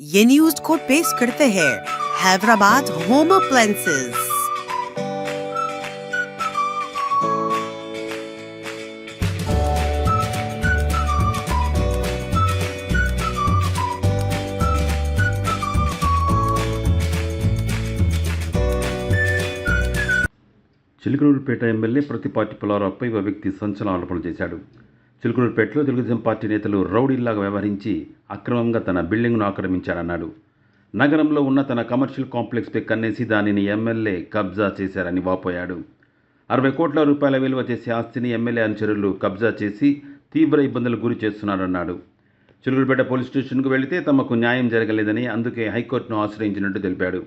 ये न्यूज को पेश करते हैं Hyderabad home appliances Chilakaluripet MLA Prathipati పుల్లారావుపై ఓ వ్యక్తి సంచలన ఆరోపణలు చేశాడు చిలుకూరుపేటలో తెలుగుదేశం పార్టీ నేతలు రౌడీల్లాగా వ్యవహరించి అక్రమంగా తన బిల్డింగ్ను ఆక్రమించారన్నాడు. నగరంలో ఉన్న తన కమర్షియల్ కాంప్లెక్స్పై కన్నేసి దానిని ఎమ్మెల్యే కబ్జా చేశారని వాపోయాడు. అరవై కోట్ల రూపాయల విలువ చేసే ఆస్తిని ఎమ్మెల్యే అనుచరులు కబ్జా చేసి తీవ్ర ఇబ్బందులకు గురి చేస్తున్నారన్నాడు. చిలుకూరుపేట పోలీస్ స్టేషన్కు వెళితే తమకు న్యాయం జరగలేదని అందుకే హైకోర్టును ఆశ్రయించినట్టు తెలిపాడు.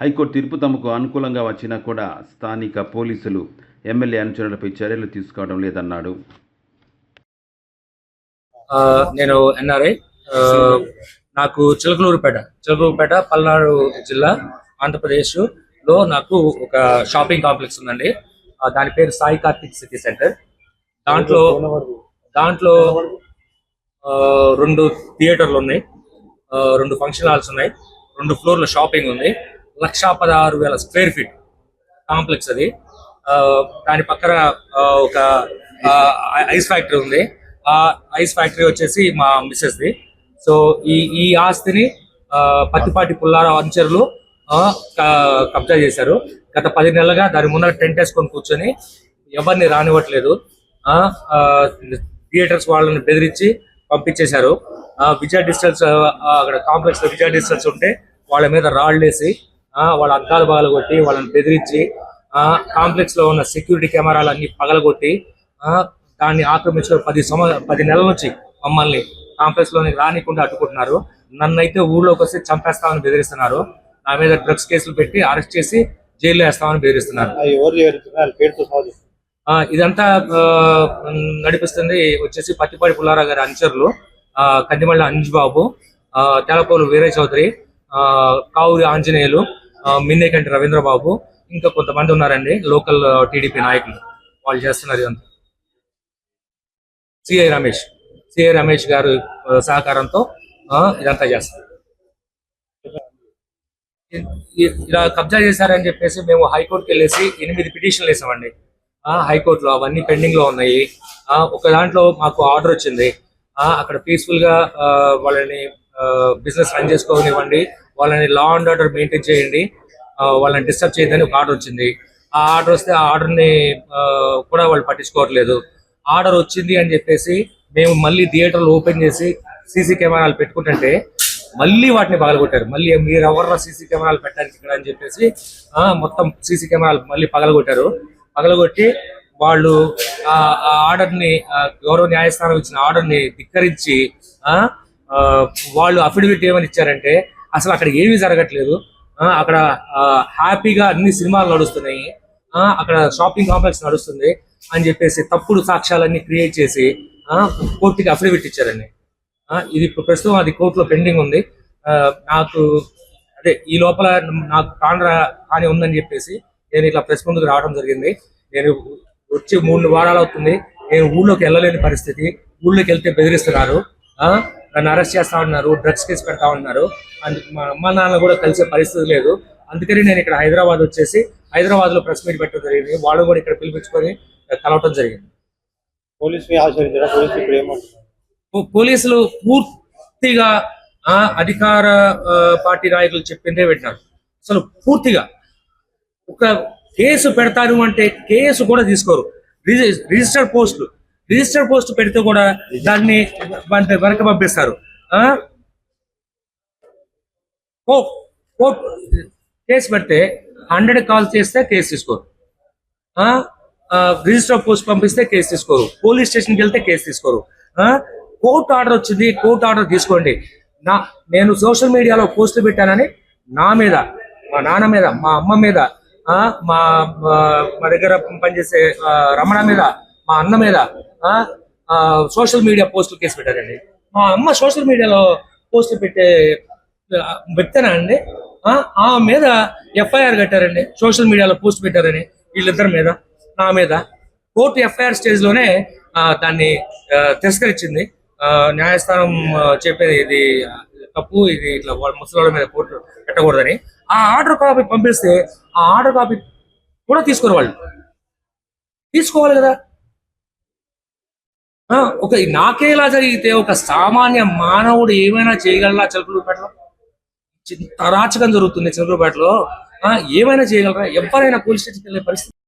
హైకోర్టు తీర్పు తమకు అనుకూలంగా వచ్చినా కూడా స్థానిక పోలీసులు ఎమ్మెల్యే అనుచరులపై చర్యలు తీసుకోవడం లేదన్నాడు. నేను ఎన్ఆర్ఐ ఆ, నాకు చిలకలూరుపేట చిలకలూరుపేట పల్నాడు జిల్లా ఆంధ్రప్రదేశ్లో నాకు ఒక షాపింగ్ కాంప్లెక్స్ ఉందండి. దాని పేరు సాయి కార్తిక్ సిటీ సెంటర్. దాంట్లో దాంట్లో ఆ, రెండు థియేటర్లు ఉన్నాయి. ఆ, రెండు ఫంక్షన్ హాల్స్ ఉన్నాయి. రెండు ఫ్లోర్ల షాపింగ్ ఉంది. లక్షా పదహారు వేల స్క్వేర్ ఫీట్ కాంప్లెక్స్ అది. ఆ, దాని పక్కన ఆ, ఒక ఐస్ ఫ్యాక్టరీ ఉంది. ఆ ఐస్ ఫ్యాక్టరీ వచ్చేసి మా మిస్సెస్ ది సో ఈ ఈ ఆస్తిని ఆ, పత్తిపాటి పుల్లారావు అనుచరులు ఆ, కబ్జా చేశారు. గత పది నెలలుగా దాని ముందర టెంట్ వేసుకొని కూర్చొని ఎవరిని రానివ్వట్లేదు. ఆ, ఆ, థియేటర్స్ వాళ్ళని బెదిరించి పంపించేశారు. ఆ, విజయ డిజిటల్స్ అక్కడ కాంప్లెక్స్లో విజయ డిజిటల్స్ ఉంటే వాళ్ళ మీద రాళ్ళేసి ఆ, వాళ్ళ అద్దాలు పగలగొట్టి వాళ్ళని బెదిరించి ఆ కాంప్లెక్స్లో ఉన్న సెక్యూరిటీ కెమెరాలు అన్ని పగలగొట్టి ఆ, దాన్ని ఆక్రమించిన పది సంవ పది నెలల నుంచి మమ్మల్ని కాంప్లెక్స్లోని రానికుండా అడ్డుకుంటున్నారు. నన్నైతే ఊళ్ళోకి వస్తే చంపేస్తామని బెదిరిస్తున్నారు. నా మీద డ్రగ్స్ కేసులు పెట్టి అరెస్ట్ చేసి జైల్లో వేస్తామని బెదిరిస్తున్నారు. ఇదంతా నడిపిస్తుంది వచ్చేసి పత్తిపాటి పుల్లారావు గారి అనుచరులు ఆ, కందిమళ్ళ అంజు బాబు ఆ, తెలపోలు వీరయ్య చౌదరి ఆ, కావురి ఆంజనేయులు మిన్నేకంటి రవీంద్రబాబు ఇంకా కొంతమంది ఉన్నారండి లోకల్ టీడీపీ నాయకులు. వాళ్ళు చేస్తున్నారు ఇదంతా. సిఐ రమేష్ సిఐ రమేష్ గారు సహకారంతో ఆ, ఇదంతా చేస్తారు. ఇలా కబ్జా చేశారని చెప్పేసి మేము హైకోర్టుకి వెళ్ళేసి ఎనిమిది పిటిషన్లు వేసామండి. ఆ హైకోర్టులో అవన్నీ పెండింగ్లో ఉన్నాయి. ఆ ఒక దాంట్లో మాకు ఆర్డర్ వచ్చింది. ఆ అక్కడ పీస్ఫుల్గా వాళ్ళని బిజినెస్ రన్ చేసుకోనివ్వండి వాళ్ళని లా అండ్ ఆర్డర్ మెయింటైన్ చేయండి వాళ్ళని డిస్టర్బ్ చేయదని ఒక ఆర్డర్ వచ్చింది. ఆ ఆర్డర్ వస్తే ఆ ఆర్డర్ని కూడా వాళ్ళు పట్టించుకోవట్లేదు. ఆర్డర్ వచ్చింది అని చెప్పేసి మేము మళ్ళీ థియేటర్లు ఓపెన్ చేసి సీసీ కెమెరాలు పెట్టుకుంటుంటే మళ్ళీ వాటిని పగలగొట్టారు. మళ్ళీ మీరు ఎవరు సీసీ కెమెరాలు పెట్టడానికి ఇక్కడ అని చెప్పేసి మొత్తం సీసీ కెమెరాలు మళ్ళీ పగలగొట్టారు. పగలగొట్టి వాళ్ళు ఆ ఆర్డర్ని గౌరవ న్యాయస్థానం ఇచ్చిన ఆర్డర్ని ధిక్కరించి ఆ వాళ్ళు అఫిడవిట్ ఏమని ఇచ్చారంటే అసలు అక్కడ ఏమీ జరగట్లేదు. ఆ, అక్కడ హ్యాపీగా అన్ని సినిమాలు నడుస్తున్నాయి. ఆ, అక్కడ షాపింగ్ కాంప్లెక్స్ నడుస్తుంది. అని చెప్పేసి తప్పుడు సాక్ష్యాలన్నీ క్రియేట్ చేసి ఆ, కోర్టుకి అఫిడవిట్ ఇచ్చారండి. ఆ, ఇది ఇప్పుడు ప్రస్తుతం అది కోర్టులో పెండింగ్ ఉంది. ఆ, నాకు అదే ఈ లోపల నాకు ప్రాణ హాని ఉందని చెప్పేసి నేను ఇట్లా ప్రెస్ ముందుకు రావడం జరిగింది. నేను వచ్చి మూడు వారాలు అవుతుంది. నేను ఊళ్ళోకి వెళ్ళలేని పరిస్థితి. ఊళ్ళోకి వెళ్తే బెదిరిస్తున్నారు. ఆ, నన్ను అరెస్ట్ చేస్తా ఉన్నారు. డ్రగ్స్ కేసు పెడతా ఉన్నారు. అందుకు మా అమ్మ నాన్న కూడా కలిసే పరిస్థితి లేదు. అందుకని నేను ఇక్కడ హైదరాబాద్ వచ్చేసి హైదరాబాద్లో ప్రెస్ మీట్ పెట్టడం జరిగింది. వాళ్ళు కూడా ఇక్కడ పిలిపించుకొని కలవటం జరిగింది. పోలీసులు పూర్తిగా ఆ అధికార పార్టీ నాయకులు చెప్పిందే పెట్టినారు అసలు పూర్తిగా. ఒక కేసు పెడతారు అంటే కేసు కూడా తీసుకోరు. రిజి- రిజిస్టర్ పోస్టులు రిజిస్టర్ పోస్ట్ పెడితే కూడా దాన్ని వెనక పంపిస్తారు. కేసు పెడితే హండ్రెడ్ కాల్ చేస్తే కేసు తీసుకోరు. రిజిస్టర్ ఆఫ్ పోస్ట్ పంపిస్తే కేసు తీసుకోరు. పోలీస్ స్టేషన్కి వెళ్తే కేసు తీసుకోరు. ఆ? కోర్టు ఆర్డర్ వచ్చింది కోర్టు ఆర్డర్ తీసుకోండి. నా నేను సోషల్ మీడియాలో పోస్టులు పెట్టానని నా మీద మా నాన్న మీద మా అమ్మ మీద ఆ, మా మా- దగ్గర పనిచేసే రమణ మీద మా అన్న మీద సోషల్ మీడియా పోస్టులు కేసు పెట్టారండి. మా అమ్మ సోషల్ మీడియాలో పోస్టులు పెట్టే వ్యక్తనా అండి? ఆ? మీద ఎఫ్ఐఆర్ కట్టారండి. సోషల్ మీడియాలో పోస్ట్ పెట్టారని వీళ్ళిద్దరి మీద. నా మీద కోర్టు ఎఫ్ఐఆర్ స్టేజ్లోనే దాన్ని తిరస్కరించింది. ఆ, న్యాయస్థానం చెప్పేది ఇది తప్పు ఇది ఇట్లా వాళ్ళ ముసలి మీద కోర్టు పెట్టకూడదని. ఆ ఆర్డర్ కాపీ పంపిస్తే ఆ ఆర్డర్ కాపీ కూడా తీసుకోరు వాళ్ళు. తీసుకోవాలి కదా. ఆ, ఒక నాకే ఇలా జరిగితే ఒక సామాన్య మానవుడు ఏమైనా చేయగలరా చిలకలూరుపేటలో ఇంత అరాచకం జరుగుతుంది చిలకలూరుపేటలో ఏమైనా చేయగలరా? ఎవరైనా పోలీస్ స్టేషన్కి వెళ్ళే పరిస్థితి